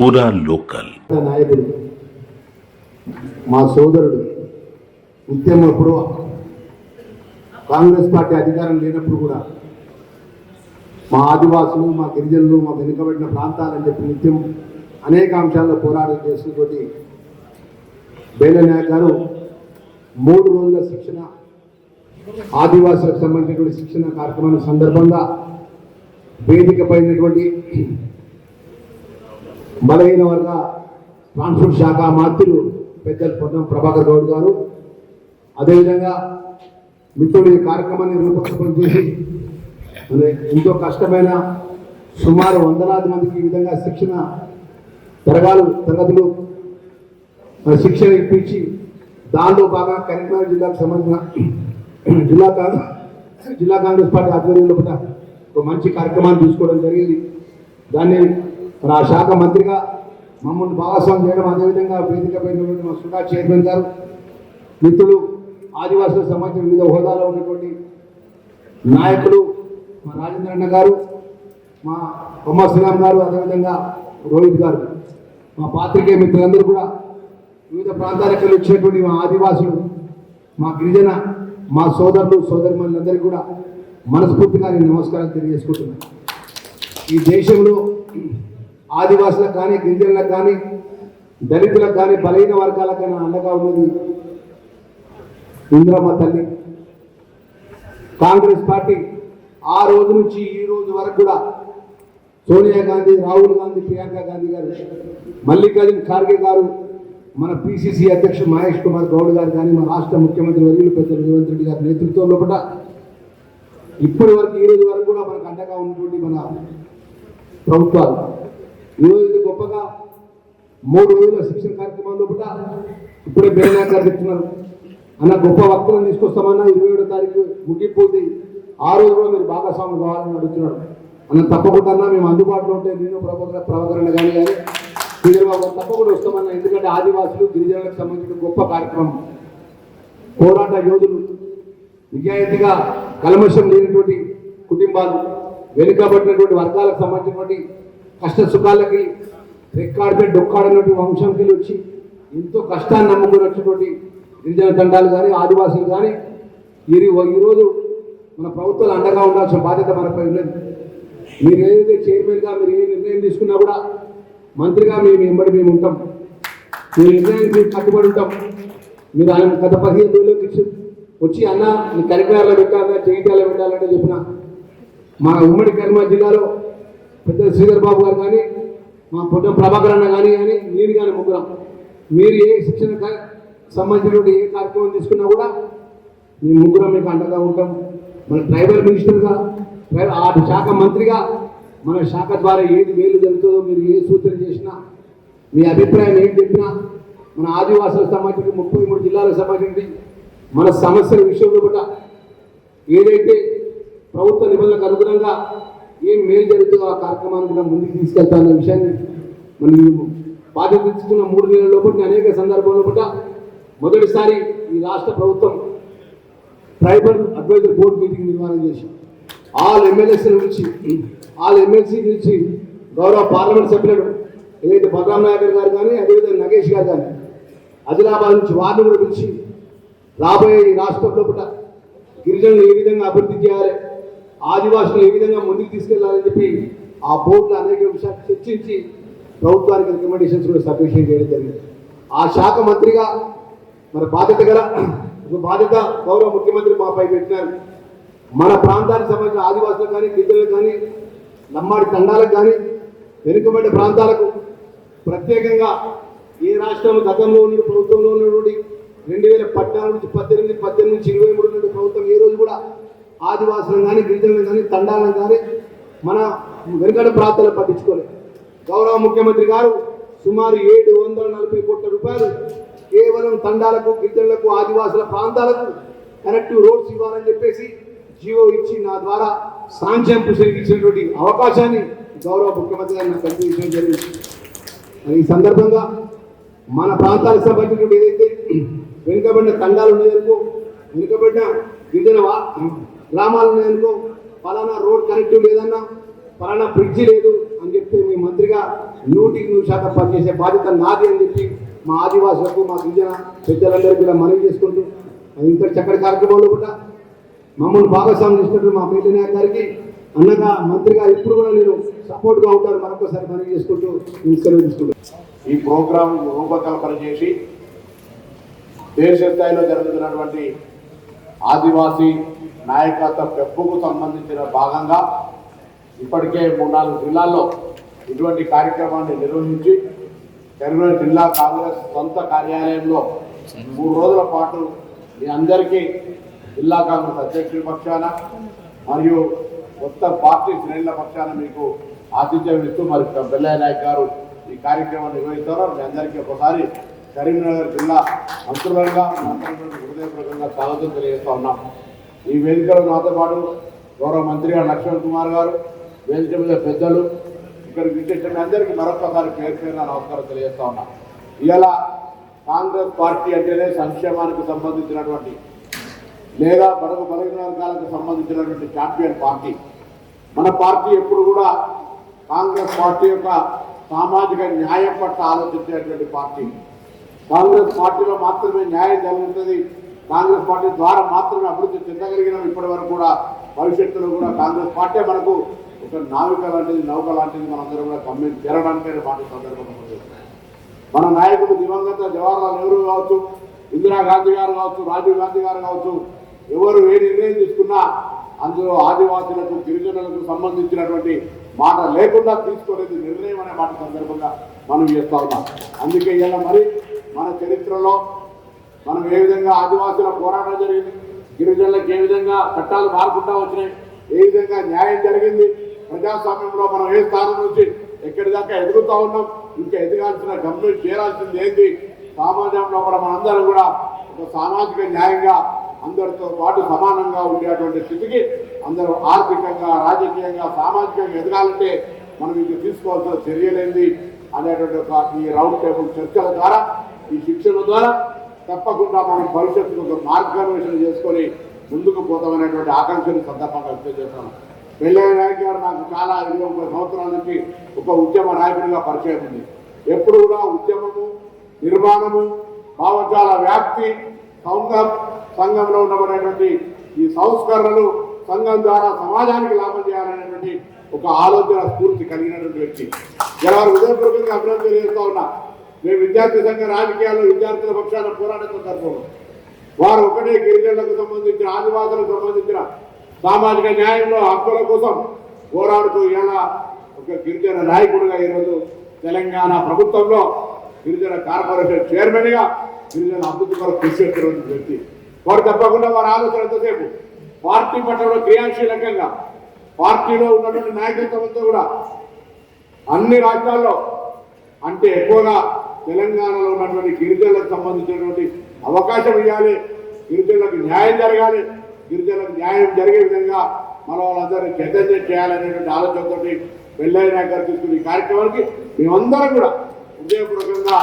పూరా లోకల్. నాయకుడు మా సోదరుడు ఉద్యమప్పుడు కాంగ్రెస్ పార్టీ అధికారం లేనప్పుడు కూడా మా ఆదివాసులు మా గిరిజనులు మా వెనుకబడిన ప్రాంతాలని చెప్పి నిత్యం అనేక అంశాల్లో పోరాటం చేసినటువంటి బేలనాయక్ గారు మూడు రోజుల శిక్షణ ఆదివాసులకు సంబంధించినటువంటి శిక్షణ కార్యక్రమం సందర్భంగా వేదిక పైనటువంటి బలహీన వర్గ ట్రాన్స్పోర్ట్ శాఖ మంత్రులు పెద్దలు పొన్నం ప్రభాకర్ గౌడ్ గారు. అదేవిధంగా మిత్రుడు ఈ కార్యక్రమాన్ని రూపకల్పన చేసి ఎంతో కష్టమైన సుమారు వందలాది మందికి ఈ విధంగా శిక్షణ తరగాలు తరగతులు శిక్షణ ఇప్పించి దానిలో బాగా కరీంనగర్ జిల్లాకు సంబంధించిన జిల్లా కాంగ్రెస్ జిల్లా కాంగ్రెస్ పార్టీ ఆధ్వర్యంలో ఒక మంచి కార్యక్రమాన్ని తీసుకోవడం జరిగింది. దాన్ని మరి ఆ శాఖ మంత్రిగా మమ్మల్ని భాగస్వామ్యం చేయడం అదేవిధంగా వేదిక మా సుడా చైర్మన్ గారు మిత్రులు ఆదివాసుల సంబంధించిన వివిధ హోదాలో ఉన్నటువంటి నాయకులు మా రాజేంద్ర అన్న గారు మా కొమ్మశ్రీరామ్ గారు అదేవిధంగా రోహిత్ గారు. మా పాత్రికేయ మిత్రులందరూ కూడా వివిధ ప్రాంతాలకు వచ్చినటువంటి మా ఆదివాసులు మా గిరిజన మా సోదరులు సోదరిమణులందరికీ కూడా మనస్ఫూర్తిగా నేను నమస్కారం తెలియజేసుకుంటున్నాను. ఈ దేశంలో ఆదివాసులకు కానీ గిరిజనులకు కానీ దళితులకు కానీ బలహీన వర్గాలకు కానీ అండగా ఉన్నది ఇంద్రమ్మ తల్లి. కాంగ్రెస్ పార్టీ ఆ రోజు నుంచి ఈ రోజు వరకు కూడా సోనియా గాంధీ రాహుల్ గాంధీ ప్రియాంక గాంధీ గారు మల్లికార్జున ఖార్గే గారు మన పిసిసి అధ్యక్షుడు మహేష్ కుమార్ గౌడ్ గారు కానీ మన రాష్ట్ర ముఖ్యమంత్రి వర్యులు పెద్ద రేవంత్ రెడ్డి గారి నేతృత్వంలో కూడా ఇప్పటి వరకు ఈ రోజు వరకు కూడా మనకు అండగా ఉన్నటువంటి మన ప్రభుత్వాలు ఈరోజు గొప్పగా మూడు రోజుల శిక్షణ కార్యక్రమంలో కూడా ఇప్పుడే బేరనా గారు చెప్తున్నారు. అన్న గొప్ప వక్తలను తీసుకొస్తామన్నా ఇరవై ఏడో తారీఖు ముగిపోతుంది ఆ రోజు కూడా మీరు భాగస్వామి కావాలని అడుగుతున్నాడు. అన్న తప్పకుండా మేము అందుబాటులో ఉంటే నేను ప్రభుత్వ ప్రభాకరణ కానీ కానీ శ్రీధర్ తప్పకుండా వస్తామన్నా. ఎందుకంటే ఆదివాసులు గిరిజనులకు సంబంధించిన గొప్ప కార్యక్రమం. పోరాట యోధులు నిజాయితీగా కల్మషం లేనటువంటి కుటుంబాలు వెనుకబడినటువంటి వర్గాలకు సంబంధించినటువంటి కష్ట సుఖాలకి రెక్కాడితే డొక్కాడినటువంటి వంశంకి వచ్చి ఎంతో కష్టాన్ని నమ్ముకుని వచ్చినటువంటి గిరిజన తండాలు కానీ ఆదివాసులు కానీ ఈ ఈరోజు మన ప్రభుత్వాలు అండగా ఉండాల్సిన బాధ్యత మనపై ఉన్నది. మీరు ఏదైతే చైర్మన్గా మీరు ఏ నిర్ణయం తీసుకున్నా కూడా మంత్రిగా మేము ఎంబడి మేము ఉంటాం. మీ నిర్ణయానికి మేము కట్టుబడి ఉంటాం. మీరు ఆయన గత పదిహేను రోజులకు ఇచ్చి వచ్చి అన్న నీ కరీంనగర్లో పెట్టాలా జగిత్యాల పెట్టాలంటే చెప్పిన మా ఉమ్మడి కర్మ జిల్లాలో పెద్ద శ్రీధర్ బాబు గారు కానీ మా పొద్దున ప్రభాకర్ అన్న కానీ కానీ మీరు కానీ ముగ్గురం. మీరు ఏ శిక్షణ సంబంధించినటువంటి ఏ కార్యక్రమం తీసుకున్నా కూడా మేము ముగ్గురం మీకు అండగా ఉంటాం. మన ట్రైబల్ మినిస్టర్గా ఆ శాఖ మంత్రిగా మన శాఖ ద్వారా ఏది మేలు జరుగుతుందో మీరు ఏ సూచన చేసినా మీ అభిప్రాయం ఏం చెప్పినా మన ఆదివాసులకు సంబంధించిన ముప్పై మూడు జిల్లాలకు సంబంధించి మన సమస్యల విషయంలో కూడా ఏదైతే ప్రభుత్వ నిబంధనలకు అనుగుణంగా ఏం మేలు జరుగుతుందో ఆ కార్యక్రమాన్ని కూడా ముందుకు తీసుకెళ్తాన్న విషయాన్ని మనం బాధ్యత తీసుకున్న మూడు నెలల లోపల అనేక సందర్భాల్లో కూడా మొదటిసారి ఈ రాష్ట్ర ప్రభుత్వం ట్రైబల్ అడ్వైజర్ బోర్డు మీటింగ్ నిర్వహణ చేసి ఆల్ ఎమ్మెల్యేస్ నుంచి ఆల్ ఎమ్మెల్సీ నుంచి గౌరవ పార్లమెంట్ సభ్యులు ఏదైతే బలరాం నాయకర్ గారు కానీ అదేవిధంగా నగేష్ గారు కానీ ఆదిలాబాద్ నుంచి వార్డు కూడా పిలిచి రాబోయే ఈ రాష్ట్రంలో కూడా గిరిజనులు ఏ విధంగా అభివృద్ధి చేయాలి ఆదివాసులు ఏ విధంగా ముందుకు తీసుకెళ్ళాలని చెప్పి ఆ బోర్డులో అనేక విషయాలు చర్చించి ప్రభుత్వానికి రికమెండేషన్స్ కూడా సబ్మిషన్ చేయడం జరిగింది. ఆ శాఖ మంత్రిగా మరి బాధ్యత గల ఒక బాధ్యత గౌరవ ముఖ్యమంత్రి మాపై పెట్టినారు. మన ప్రాంతానికి సంబంధించిన ఆదివాసులకు కానీ గిద్దలకు కానీ నమ్మాడి తండాలకు కానీ వెనుకబడిన ప్రాంతాలకు ప్రత్యేకంగా ఏ రాష్ట్రం గతంలో ఉన్న ప్రభుత్వంలో ఉన్నటువంటి రెండు వేల పద్నాలుగు నుంచి పద్దెనిమిది పద్దెనిమిది నుంచి ఇరవై మూడు నుండి ప్రభుత్వం ఏ రోజు కూడా ఆదివాసులను కానీ గిరిజనులను కానీ తండాలను కానీ మన వెనుకడ ప్రాంతాలు పట్టించుకోలేదు. గౌరవ ముఖ్యమంత్రి గారు సుమారు ఏడు వందల నలభై కోట్ల రూపాయలు కేవలం తండాలకు గిరిజనులకు ఆదివాసుల ప్రాంతాలకు కనెక్టివ్ రోడ్స్ ఇవ్వాలని చెప్పేసి జీవో ఇచ్చి నా ద్వారా సాంక్షన్ పుస్తకం ఇచ్చినటువంటి అవకాశాన్ని గౌరవ ముఖ్యమంత్రి గారు నాకు కల్పించడం జరిగింది. మరి ఈ సందర్భంగా మన ప్రాంతాలకు సంబంధించినటువంటి ఏదైతే వెనుకబడిన తండాలు ఉన్నాయనుకో వెనుకబడిన గిరిజన వా- గ్రామాలు ఉన్నాయనుకో ఫలానా రోడ్ కనెక్టివ్ లేదన్నా పలానా బ్రిడ్జి లేదు అని చెప్తే మీ మంత్రిగా నూటికి నూరు శాతం పనిచేసే బాధ్యత నాది అని చెప్పి మా ఆదివాసులకు మా గిరిజన పెద్దలందరికీ కూడా మనవి చేసుకుంటూ ఇంత చక్కటి కార్యక్రమంలో కూడా మమ్మల్ని భాగస్వామ్యం చేసినట్టు మా పెళ్ళి గారికి అన్నగా మంత్రిగా ఇప్పుడు కూడా నేను సపోర్ట్గా ఉంటాను మరొకసారి మనవి చేసుకుంటూ నేను తీసుకుంటాను ఈ ప్రోగ్రాం రూపకల్పన చేసి దేశ స్థాయిలో జరుగుతున్నటువంటి ఆదివాసీ నాయకత్వ పెంపుకు సంబంధించిన భాగంగా ఇప్పటికే మూడు నాలుగు జిల్లాల్లో ఇటువంటి కార్యక్రమాన్ని నిర్వహించి కరీంనగర్ జిల్లా కాంగ్రెస్ సొంత కార్యాలయంలో మూడు రోజుల పాటు మీ అందరికీ జిల్లా కాంగ్రెస్ అధ్యక్షుడి పక్షాన మరియు కొత్త పార్టీ శ్రేణుల పక్షాన మీకు ఆతిథ్యం ఇస్తూ మరి బెల్లయ్య నాయక్ గారు ఈ కార్యక్రమాన్ని నిర్వహిస్తారో మీ అందరికీ ఒకసారి కరీంనగర్ జిల్లా మంత్రులంగా హృదయపూర్వకంగా స్వాగతం తెలియజేస్తా ఉన్నాం. ఈ వేదికలో నాతో పాటు గౌరవ మంత్రి గారు లక్ష్మణ్ కుమార్ గారు వేదిక మీద పెద్దలు ఇక్కడికి విచ్చేసిన అందరికీ మరొకసారి పేరు పేరున నమస్కారం తెలియజేస్తా ఉన్నా. ఇలా కాంగ్రెస్ పార్టీ అంటేనే సంక్షేమానికి సంబంధించినటువంటి లేదా బడుగు బలహీన వర్గాలకు సంబంధించినటువంటి ఛాంపియన్ పార్టీ. మన పార్టీ ఎప్పుడు కూడా కాంగ్రెస్ పార్టీ యొక్క సామాజిక న్యాయం పట్ల ఆలోచించేటువంటి పార్టీ. కాంగ్రెస్ పార్టీలో మాత్రమే న్యాయం జరుగుతుంది కాంగ్రెస్ పార్టీ ద్వారా మాత్రమే అభివృద్ధి చెందగలిగినాం. ఇప్పటి వరకు కూడా భవిష్యత్తులో కూడా కాంగ్రెస్ పార్టీ మనకు ఒక నావిక లాంటిది నౌక లాంటిది మనందరం కూడా గమ్యం చేరడానికైనా మాట సందర్భంగా మన నాయకుడు దివంగత జవహర్లాల్ నెహ్రూ కావచ్చు ఇందిరాగాంధీ గారు కావచ్చు రాజీవ్ గాంధీ గారు కావచ్చు ఎవరు ఏ నిర్ణయం తీసుకున్నా అందులో ఆదివాసులకు గిరిజనులకు సంబంధించినటువంటి మాట లేకుండా తీసుకునేది నిర్ణయం అనే మాట సందర్భంగా మనం చేస్తా ఉన్నాం. అందుకే ఇలా మరి మన చరిత్రలో మనం ఏ విధంగా ఆదివాసుల పోరాటం జరిగింది? గిరిజనులకు ఏ విధంగా చట్టాలు మారుకుంటా వచ్చినాయి? ఏ విధంగా న్యాయం జరిగింది? ప్రజాస్వామ్యంలో మనం ఏ స్థానం నుంచి ఎక్కడి దాకా ఉన్నాం? ఇంకా ఎదగాల్సిన గమ్యం చేరాల్సింది ఏంటి సమాజంలో కూడా మనందరం కూడా ఒక సామాజిక న్యాయంగా అందరితో పాటు సమానంగా ఉండేటువంటి స్థితికి అందరూ ఆర్థికంగా రాజకీయంగా సామాజికంగా ఎదగాలంటే మనం ఇది తీసుకోవాల్సిన చర్యలేంది అనేటువంటి ఒక ఈ రౌండ్ టేబుల్ చర్చల ద్వారా ఈ శిక్షణ ద్వారా తప్పకుండా మనం భవిష్యత్తులో ఒక మార్గాన్వేషణ చేసుకొని ముందుకు పోతామనేటువంటి ఆకాంక్షను సందర్భంగా వ్యక్తం చేస్తాను పెళ్ళైన నాయక్ గారు నాకు చాలా ఇరవై ముప్పై సంవత్సరాల నుంచి ఒక ఉద్యమ నాయకుడిగా పరిచయం ఉంది. ఎప్పుడు కూడా ఉద్యమము నిర్మాణము భావజాల వ్యాప్తి సంఘం సంఘంలో ఉండబడేటువంటి ఈ సంస్కరణలు సంఘం ద్వారా సమాజానికి లాభం చేయాలనేటువంటి ఒక ఆలోచన స్ఫూర్తి కలిగినటువంటి వ్యక్తి. ఇలా హృదయపూర్వకంగా అభినందన చేస్తూ ఉన్నా. మేము విద్యార్థి సంఘ రాజకీయాల్లో విద్యార్థుల పక్షాన పోరాటంతో జరుపుకోవడం వారు ఒకటే గిరిజనులకు సంబంధించిన ఆదివాసులకు సంబంధించిన సామాజిక న్యాయంలో హక్కుల కోసం పోరాడుతూ ఇలా ఒక గిరిజన నాయకుడిగా ఈరోజు తెలంగాణ ప్రభుత్వంలో గిరిజన కార్పొరేషన్ చైర్మన్గా గిరిజన అభివృద్ధి కొరకు కృషి వ్యక్తి. వారు తప్పకుండా వారి ఆలోచన ఎంతసేపు? పార్టీ పట్ల క్రియాశీలకంగా పార్టీలో ఉన్నటువంటి నాయకత్వంతో కూడా అన్ని రాష్ట్రాల్లో అంటే ఎక్కువగా తెలంగాణలో ఉన్నటువంటి గిరిజనులకు సంబంధించినటువంటి అవకాశం ఇవ్వాలి. గిరిజనులకు న్యాయం జరగాలి. గిరిజనులకు న్యాయం జరిగే విధంగా మన వాళ్ళందరినీ చైతన్యం చేయాలనేటువంటి ఆలోచనతోటి వెల్లయ్య నాయక్ గారు తీసుకున్న ఈ కార్యక్రమానికి మేమందరం కూడా హృదయపూర్వకంగా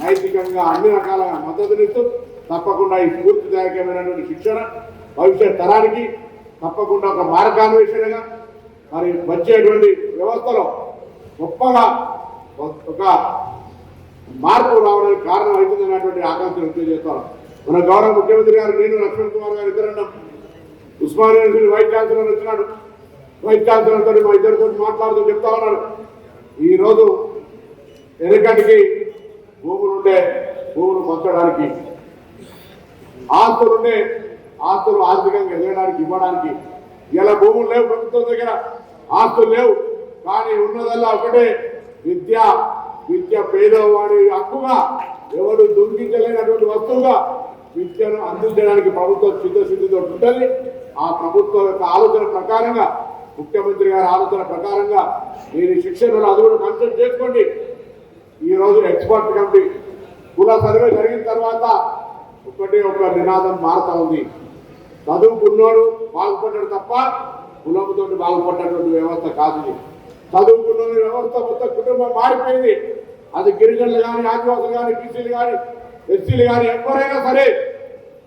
నైతికంగా అన్ని రకాలుగా మద్దతునిస్తూ తప్పకుండా ఈ స్ఫూర్తిదాయకమైనటువంటి శిక్షణ భవిష్యత్ తరానికి తప్పకుండా ఒక మార్గాన్వేషణగా మరి వచ్చేటువంటి వ్యవస్థలో గొప్పగా ఒక మార్పు రావడానికి కారణం అవుతుంది అన్నటువంటి ఆకాంక్ష వ్యక్తం చేస్తాను మన గౌరవ ముఖ్యమంత్రి గారు నేను లక్ష్మణ్ కుమార్ గారు ఇద్దరన్నాం. ఉస్మానియా యూనివర్సిటీ వైస్ ఛాన్సలర్ వచ్చినాడు. వైస్ ఛాన్సలర్ తోటి మా ఇద్దరితో మాట్లాడుతూ చెప్తా ఉన్నాడు. ఈరోజు ఎనకటికి భూములు ఉండే భూములు పంచడానికి ఆస్తులు ఉండే ఆస్తులు ఆర్థికంగా ఎదగడానికి ఇవ్వడానికి ఇలా భూములు లేవు ప్రభుత్వం దగ్గర. ఆస్తులు లేవు కానీ ఉన్నదల్లా ఒకటే విద్య విద్య పేదవాడి హక్కుగా ఎవరు దొంగిలించలేనటువంటి వస్తువుగా విద్యను అందించడానికి ప్రభుత్వం చిత్తశుద్ధితో ఉంటుంది. ఆ ప్రభుత్వం యొక్క ఆలోచన ప్రకారంగా ముఖ్యమంత్రి గారి ఆలోచన ప్రకారంగా మీరు శిక్షణలో అది కూడా కన్సల్ట్ చేసుకోండి. ఈ రోజు ఎక్స్పర్ట్ కమిటీ కుల సర్వే జరిగిన తర్వాత ఒకటే ఒక నినాదం మారుతా ఉంది. చదువుకున్నాడు బాగుపడ్డాడు తప్ప కులంతో బాగుపడ్డటువంటి వ్యవస్థ కాదు చదువుకున్న వ్యవస్థ మొత్తం కుటుంబం మారిపోయింది. అది గిరిజనులు కానీ ఆదివాసులు కానీ బీసీలు కానీ ఎస్సీలు కానీ ఎవరైనా సరే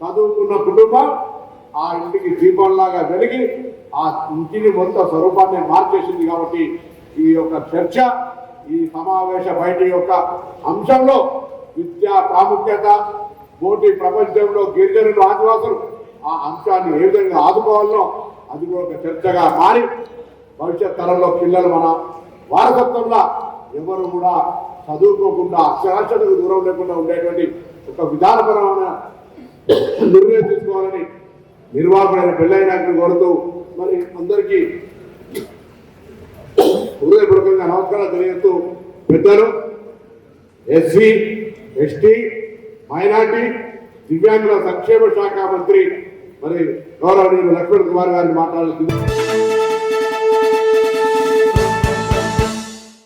చదువుకున్న కుటుంబం ఆ ఇంటికి దీపంలాగా వెలిగి ఆ ఇంటిని మొత్తం స్వరూపాన్ని మార్చేసింది కాబట్టి ఈ యొక్క చర్చ ఈ సమావేశ బయట యొక్క అంశంలో విద్యా ప్రాముఖ్యత పోటీ ప్రపంచంలో గిరిజనులు ఆదివాసులు ఆ అంశాన్ని ఏ విధంగా ఆదుకోవాలో అది కూడా ఒక చర్చగా మారి భవిష్యత్ తరంలో పిల్లలు మన వారసత్వంలో ఎవరు కూడా చదువుకోకుండా అక్షరాక్షతకు దూరం లేకుండా ఉండేటువంటి ఒక విధానపరమైన నిర్ణయం తీసుకోవాలని నిర్వాహకుడైన పెళ్ళైనాకని కోరుతూ మరి అందరికీ హృదయపూర్వకంగా నమస్కారం తెలియజేస్తూ పెద్దలు ఎస్సీ ఎస్టీ మైనార్టీ దివ్యాంగుల సంక్షేమ శాఖ మంత్రి మరి గౌరవనీయులు లక్ష్మణ్ కుమార్ గారిని మాట్లాడుతున్నారు